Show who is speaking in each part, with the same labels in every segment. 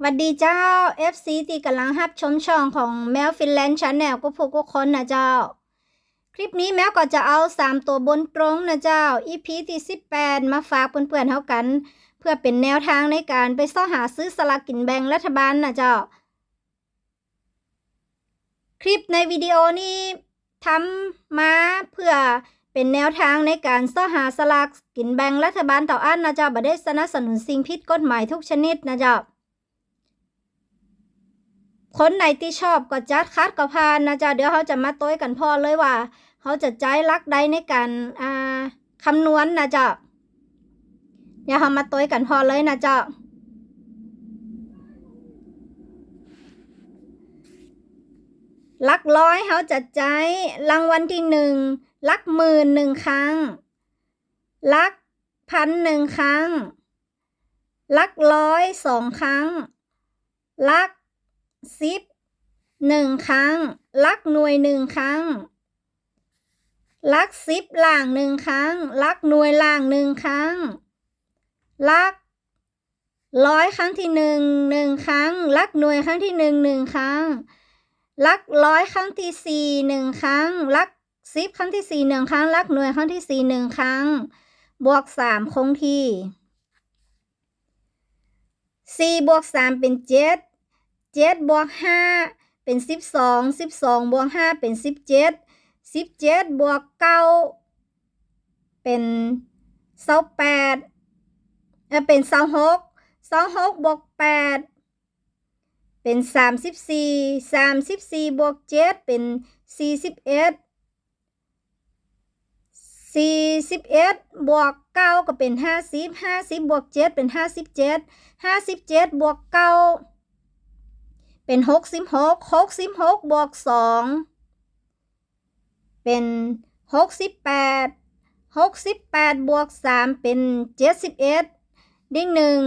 Speaker 1: หวัสดีเจ้า FC ที่กำลังรับชมช่องของแมวฟินแลนด์ชาแนลก็ผู้ก็คนนะเจ้า คลิปนี้แมวก็จะเอา 3 ตัวบนตรงนะเจ้า EP ที่ 18 มาฝากเพื่อนๆเท่ากัน เพื่อเป็นแนวทางในการไปซ่อหาซื้อสลากกินแบ่งรัฐบาลนะเจ้า คลิปในวิดีโอนี้ทำมาเพื่อเป็นแนวทางในการซ่อหาสลากกินแบ่งรัฐบาลต่ออันนะเจ้าบ่ได้สนับสนุนสิ่งผิดกฎหมายทุกชนิดนะเจ้า คนไหนที่ชอบก็จัดคัดก็พานนะจ๊ะเดี๋ยวเขาจะมาต้ยกันพอเลยว่าเขาจะใจลักใดในการอ่าคำนวณนะจ๊ะเดี๋ยวเขามาต้ยกันพอเลยนะจ๊ะลักร้อยเขาจะใจรางวัลที่หนึ่งลักหมื่นหนึ่งครั้ง ลักพันหนึ่งครั้ง ลักร้อยสองครั้ง ลัก สิบหนึ่งครั้ง ลักหน่วยหนึ่งครั้ง ลักสิบล่างหนึ่งครั้ง ลักหน่วยล่างหนึ่งครั้ง ลักร้อยครั้งที่หนึ่งหนึ่งครั้ง ลักหน่วยครั้งที่หนึ่งหนึ่งครั้ง ลักร้อยครั้งที่สี่หนึ่งครั้ง ลักสิบครั้งที่สี่หนึ่งครั้ง ลักหน่วยครั้งที่สี่หนึ่งครั้ง บวกสามคงที่สี่บวกสามเป็นเจ็ด เจ็ดบวกห้าเป็นสิบสองสิบสองบวกห้าเป็นสิบเจ็ดสิบเจ็ดบวกเก้าเป็นเศร้าแปดเออเป็นเศร้าหกเศร้าหกบวกแปดเป็นสามสิบสี่สามสิบสี่บวกเจ็ดเป็นสี่สิบเอ็ดสี่สิบเอ็ดบวกเก้าก็เป็นห้าสิบห้าสิบบวกเจ็ดเป็นห้าสิบเจ็ดห้าสิบเจ็ดบวกเก้า เป็นหกสิบหกหกสิบหกบวกสองเป็นหกสิบแปดหกสิบแปดบวกสามเป็นเจ็ดสิบเอ็ดดิ้งหนึ่ง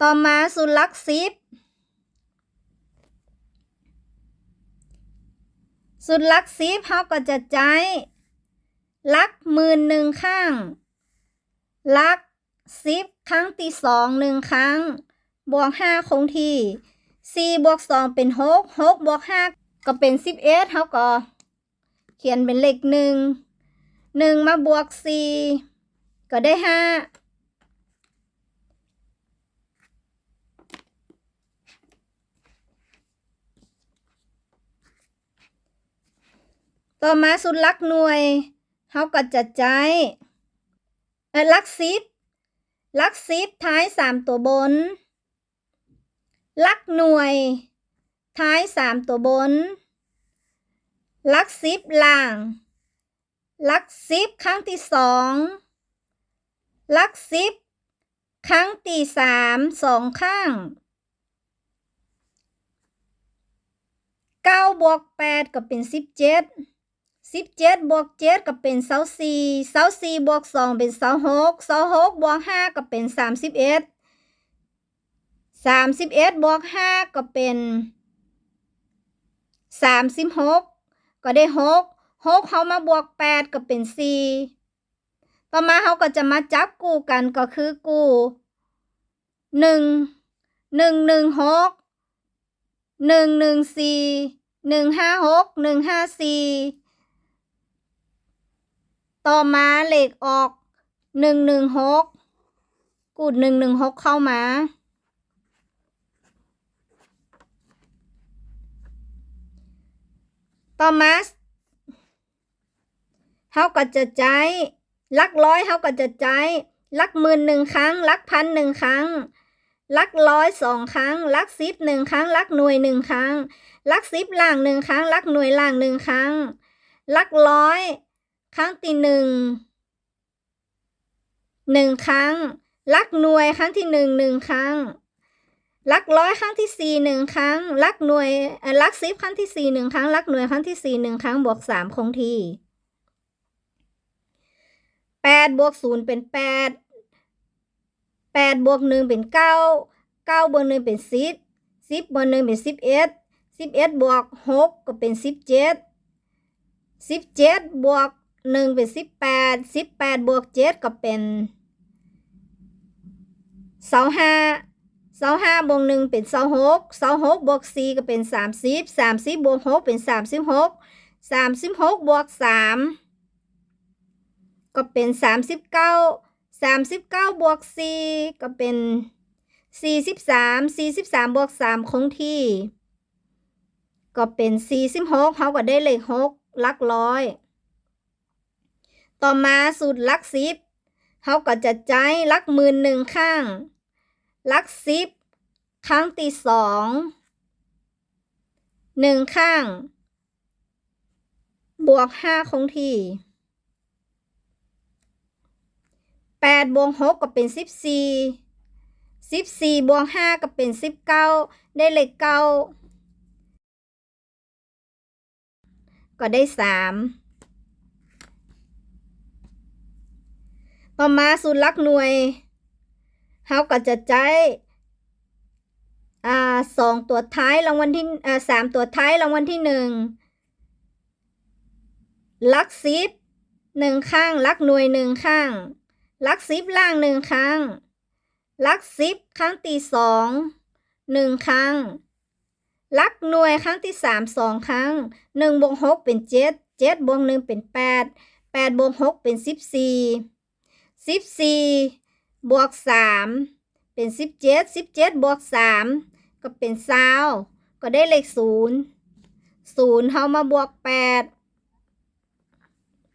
Speaker 1: ต่อมาสุดลักสิบสุดลักสิบเขาก็จะใจลักหมื่นหนึ่งข้าง ลักสิบครั้งที่สองหนึ่งครั้ง บวกห้าคงที่สี่บวกสองเป็นหกหกบวกห้าก็เป็นสิบเอ็ดเขาก็ เขียนเป็นเลขหนึ่งหนึ่งมาบวกสี่ก็ได้ห้าต่อมาสุดลักหน่วยเขาก็จะใจลักสิบลักสิบท้ายสามตัวบน ลักหน่วย ท้ายสามตัวบน ลักสิบล่าง ลักสิบครั้งที่สองลักสิบครั้งที่สามสองข้างเก้าบวกแปดก็เป็นสิบเจ็ดสิบเจ็ดบวกเจ็ดก็เป็นเสาสี่เสาสี่บวกสองเป็นเสาหกเสาหกบวกห้าก็เป็นสามสิบเอ็ด สามสิบเอ็ดบวกห้าก็เป็นสามสิบหกก็ได้หกหกเขามาบวกแปดก็เป็นสี่ต่อมาเขาก็จะมาจับกูกันก็คือกูหนึ่งหนึ่งหนึ่งหกหนึ่งหนึ่งสี่หนึ่งห้าหกหนึ่งห้าสี่ต่อมาเหลขออกหนึ่งหนึ่งหกกูดหนึ่งหนึ่งหกเข้ามา ต่อมาเขาก็จะใจลักร้อยเขาก็จะใจลักหมื่นหนึ่งครั้งลักพันหนึ่งครั้งลักร้อยสองครั้งลักสิบหนึ่งครั้งลักหน่วยหนึ่งครั้งลักสิบล่างหนึ่งครั้งลักหน่วยล่างหนึ่งครั้งลักร้อยครั้งที่หนึ่งหนึ่งครั้งลักหน่วยครั้งที่หนึ่งหนึ่งครั้ง ลักร้อยครั้งที่สี่หนึ่งครั้ง ลักหน่วยลักสิบครั้งที่สี่หนึ่งครั้ง ลักหน่วยครั้งที่สี่หนึ่งครั้งบวกสามคงที่แปดบวกศูนย์เป็นแปดแปดบวกหนึ่งเป็นเก้าเก้าบวกหนึ่งเป็นสิบสิบบวกหนึ่งเป็นสิบเอ็ดสิบเอ็ดบวกหกก็เป็นสิบเจ็ดสิบเจ็ดบวกหนึ่งเป็นสิบแปดสิบแปดบวกเจ็ดก็เป็นเสาห้า เสาห้าบวกหนึ่งเป็นเสาหกเสาหกบวกสี่ก็เป็นสามสิบสามสิบบวกหกเป็นสามสิบหกสามสิบหกบวกสามก็เป็นสามสิบเก้าสามสิบเก้าบวกสี่ก็เป็นสี่สิบสามสี่สิบสามบวกสามคงที่ ก็เป็นสี่สิบหกเขาก็ได้เลขหกลักร้อย ต่อมาสูตรลักสิบเขาก็จะใจายลักหมื่นหนึ่งข้าง ลักสิบครั้งที่สองหนึ่งข้าง บวกห้าคงที่แปดบวกหกก็เป็นสิบสี่สิบสี่บวกห้าก็เป็นสิบเก้าได้เลขเก้าก็ได้สามต่อมาสูตรลักหน่วย เขาก็จะใช้อ่าสองตัวท้ายรางวัลที่อ่าสามตัวท้ายรางวัลที่หนึ่งลักซิปหนึ่งข้างลักหน่วยหนึ่งข้างลักซิปล่างหนึ่งครั้งลักซิปครั้งที่สองหนึ่งครั้งลักหน่วยครั้งที่สามสองครั้งหนึ่งบวกหกเป็นเจ็ดเจ็ดบวกหนึ่งเป็นแปดแปดบวกหกเป็นสิบสี่สิบสี่ บวกสามเป็นสิบเจ็ดสิบเจ็ดบวกสามก็เป็นเศร้าก็ได้เลขศูนย์ศูนย์เขามาบวกแปด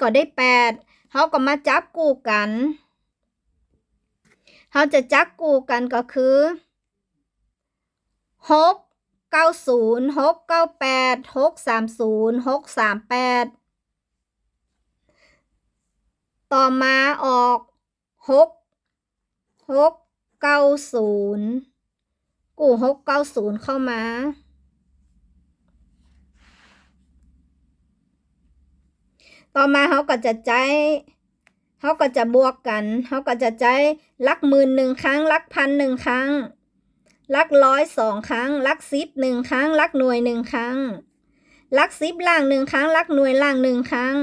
Speaker 1: ก็ได้แปดเขาก็มาจับกูกันเขาจะจับกูกันก็คือหกเก้าศูนย์หกเก้าแปดหกสามศูนย์หกสามแปดต่อมาออกหก หกเก้าศูนย์กูหกเก้าศูนย์เข้ามา ต่อมาเขาก็จะใจเขาก็จะบวกกันเขาก็จะใจลักหมื่นหนึ่งครั้งลักพันหนึ่งครั้งลักร้อยสองครั้งลักสิบหนึ่งครั้งลักหน่วยหนึ่งครั้งลักสิบล่างหนึ่งครั้งลักหน่วยล่างหนึ่งครั้ง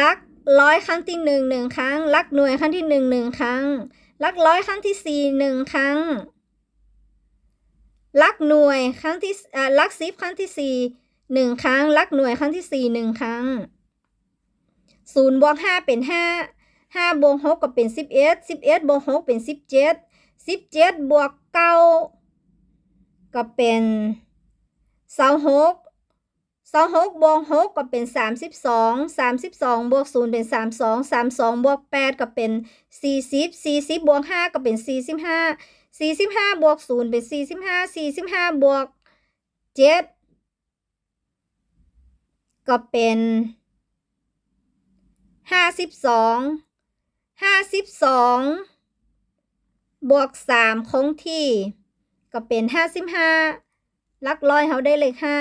Speaker 1: ลัก ร้อยครั้งที่หนึ่งหนึ่งครั้งลักหน่วยครั้งที่หนึ่งหนึ่งครั้งลักร้อยครั้งที่สี่หนึ่งครั้งลักหน่วยครั้งที่อ่าลักสิบครั้งที่สี่หนึ่งครั้งลักหน่วยครั้งที่สี่หนึ่งครั้งศูนย์บวกห้าเป็นห้าห้าบวกหกก็เป็นสิบเอ็ดสิบเอ็ดบวกหกเป็นสิบเจ็ดสิบเจ็ดบวกเก้าก็เป็นเสาหก เสาหกบวกหกก็เป็นสามสิบสองสามสิบสองบวกศูนย์เป็นสามสองสามสองบวกแปดก็เป็นสี่สิบสี่สิบบวกห้าก็เป็นสี่สิบห้าสี่สิบห้าบวกศูนย์เป็นสี่สิบห้าสี่สิบห้าบวกเจ็ดก็เป็นห้าสิบสองห้าสิบสองบวกสามคงที่ ก็เป็นห้าสิบห้าลักร้อยเขาได้เลขห้า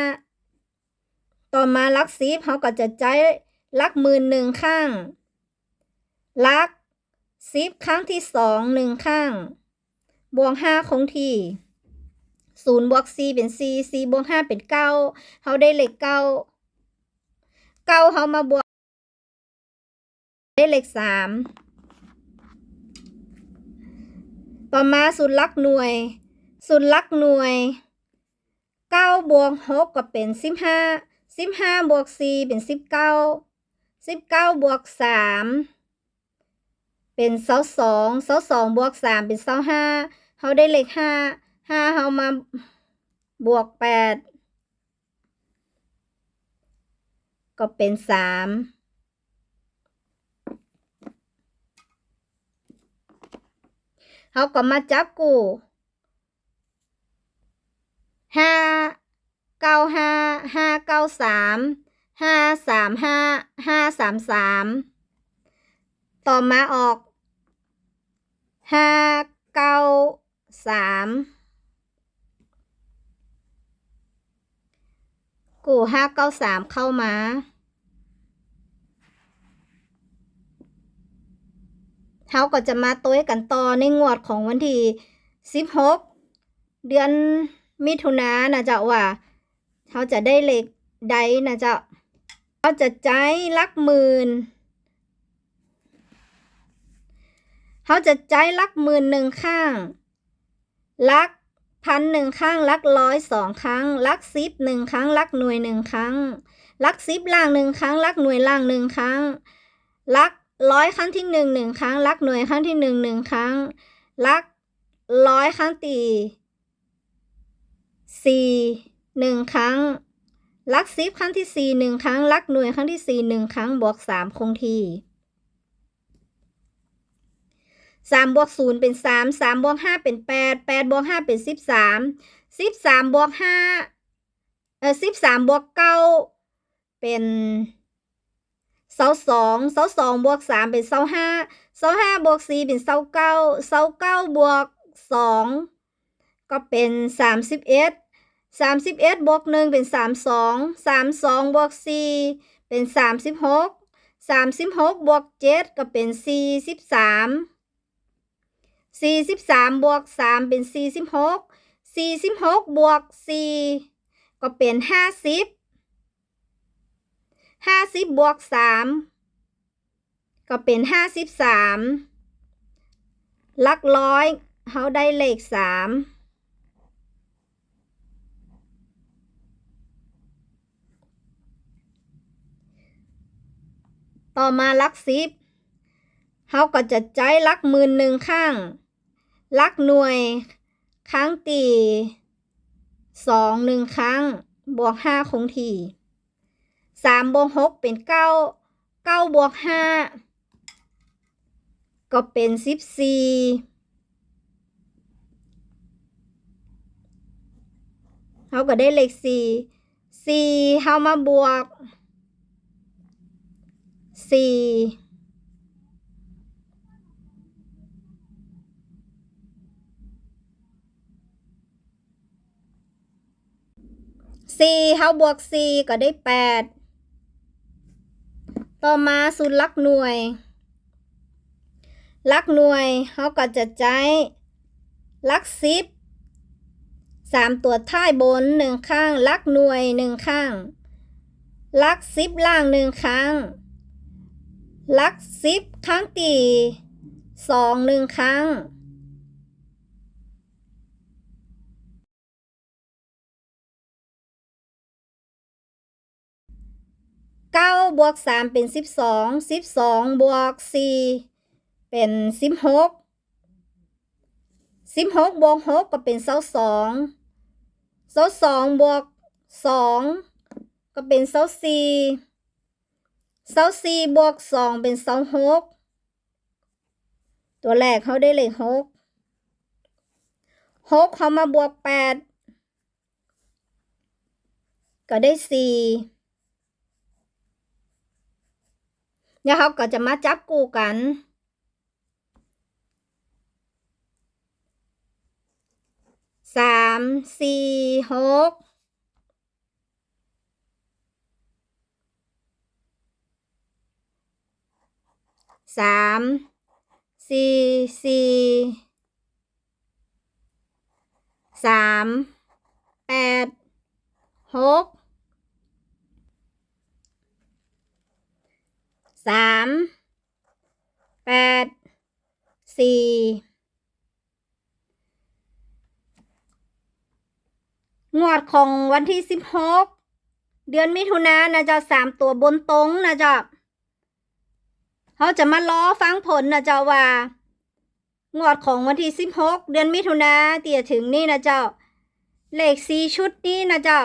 Speaker 1: ต่อมาลักสิบเขาก็จะใจลักหมื่นหนึ่งข้าง ลักสิบครั้งที่สองหนึ่งข้าง บวกห้าคงที่ศูนย์บวกสี่เป็นสี่สี่บวกห้าเป็นเก้าเขาได้เลขเก้าเก้าเขามาบวก ได้เลขสามต่อมาสูตรลักหน่วยสูตรลักหน่วยเก้าบวกหกก็เป็นสิบห้า สิบห้าบวกสี่เป็นสิบเก้าสิบเก้าบวกสามเป็นเสาสองเสาสองบวกสามเป็นเสาห้าเขาได้เลขห้าห้าเขามาบวกแปดก็เป็นสามเขาก็มาจับกูห้า เก้าห้าห้าเก้าสามห้าสามห้าห้าสามสามต่อมาออกห้าเก้าสามกูห้าเก้าสามเข้ามาเขาก็จะมาตัวกันต่อในงวดของวันที่สิบหกเดือนมิถุนายนนะเจ้าว่า เขาจะได้เลขใดนะเจ้าเขาจะใจายลักหมื่นเขาจะใจายลักหมื่นหนึ่งข้าง ลักพันหนึ่งครั้งลักร้อยสองครั้ง ลักสิบหนึ่งครั้ง ลักหน่วยหนึ่งครั้ง ลักสิบล่างหนึ่งครั้ง ลักหน่วยล่างหนึ่งครั้ง ลักร้อยครั้งที่หนึ่งหนึ่งครั้ง ลักหน่วยครั้งที่หนึ่งหนึ่งครั้ง ลักร้อยครั้งตีสี่ หนึ่งครั้ง ลักสิบครั้งที่สี่หนึ่งครั้ง ลักหน่วยครั้งที่สี่หนึ่งครั้ง บวกสามคงที่สามบวกศูนย์เป็นสามสามบวกห้าเป็นแปดแปดบวกห้าเป็นสิบสามสิบสามบวกห้าเออสิบสามบวกเก้าเป็นเสาสองเสาสองบวกสามเป็นเสาห้าเสาห้าบวกสี่เป็นเสาเก้าเสาเก้าบวกสองก็เป็นสามสิบเอ็ด สามสิบเอ็ดบวกหนึ่งเป็นสามสองสามสองบวกสี่เป็นสามสิบหกสามสิบหกบวกเจ็ดก็เป็นสี่สิบสามสี่สิบสามบวกสามเป็นสี่สิบหกสี่สิบหกบวกสี่ก็เป็นห้าสิบห้าสิบบวกสามก็เป็นห้าสิบสามลักร้อยเขาได้เลขสาม ต่อมาลักสิบเขาก็จะใจายหลักหมื่นหนึ่งข้าง ลักหน่วยครั้งตีสองหนึ่งครั้ง บวกห้าคงที่สามบวกหกเป็นเก้าเก้าบวกห้าก็เป็นสิบสี่เขาก็ได้เลขสี่สี่เขามาบวก สี่สี่เขาบวกสี่ก็ได้แปดต่อมาสูตรลักหน่วย ลักหน่วยเขาก็จะใจลักสิบสามตัวท้ายบนหนึ่งข้าง ลักหน่วยหนึ่งข้าง ลักสิบล่างหนึ่งครั้ง ลักสิบครั้งตีสองหนึ่งครั้ง เก้าบวกสามเป็นสิบสองสิบสองบวกสี่เป็นสิบหกสิบหกบวกหกก็เป็นเสาสองเสาสองบวกสองก็เป็นเสาสี่ เสาสี่บวกสองเป็นเสาหกตัวแรกเขาได้เลขหกหกเขามาบวกแปดก็ได้สี่แล้วเขาก็จะมาจับกูกันสามสี่หก สามสี่สี่สามแปดหกสามแปดสี่งวดของวันที่สิบหกเดือนมิถุนายนนะจ้าสามตัวบนตรงนะจ้า เขาจะมาล้อฟังผลนะเจ้าว่างวดของวันที่สิบหกเดือนมิถุนาเตี่ยถึงนี่นะเจ้า เลขสี่ชุดนี้นะเจ้า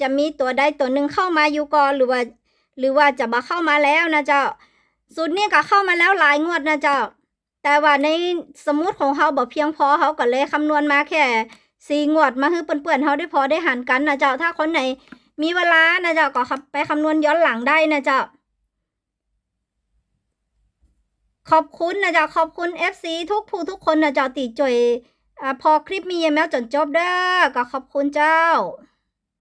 Speaker 1: จะมีตัวใดตัวหนึ่งเข้ามาอยู่ก่อนหรือว่า หรือว่าจะมาเข้ามาแล้วนะเจ้าสูตรนี้ก็เข้ามาแล้วหลายงวดนะเจ้า แต่ว่าในสมุดของเขาบอกเพียงพอเขาก็เลยคำนวณมาแค่สี่งวดมาให้เปื่อนๆเขาได้พอได้หันกันนะเจ้าถ้าคนไหนมีเวลานะเจ้าก็ไปคำนวณย้อนหลังได้นะเจ้า ขอบคุณนะจ๊ะขอบคุณ FC ทุกผู้ทุกคนนะจ๊ะตีจอยอพอคลิปมีแมวจนจบเด้อก็ขอบคุณเจ้า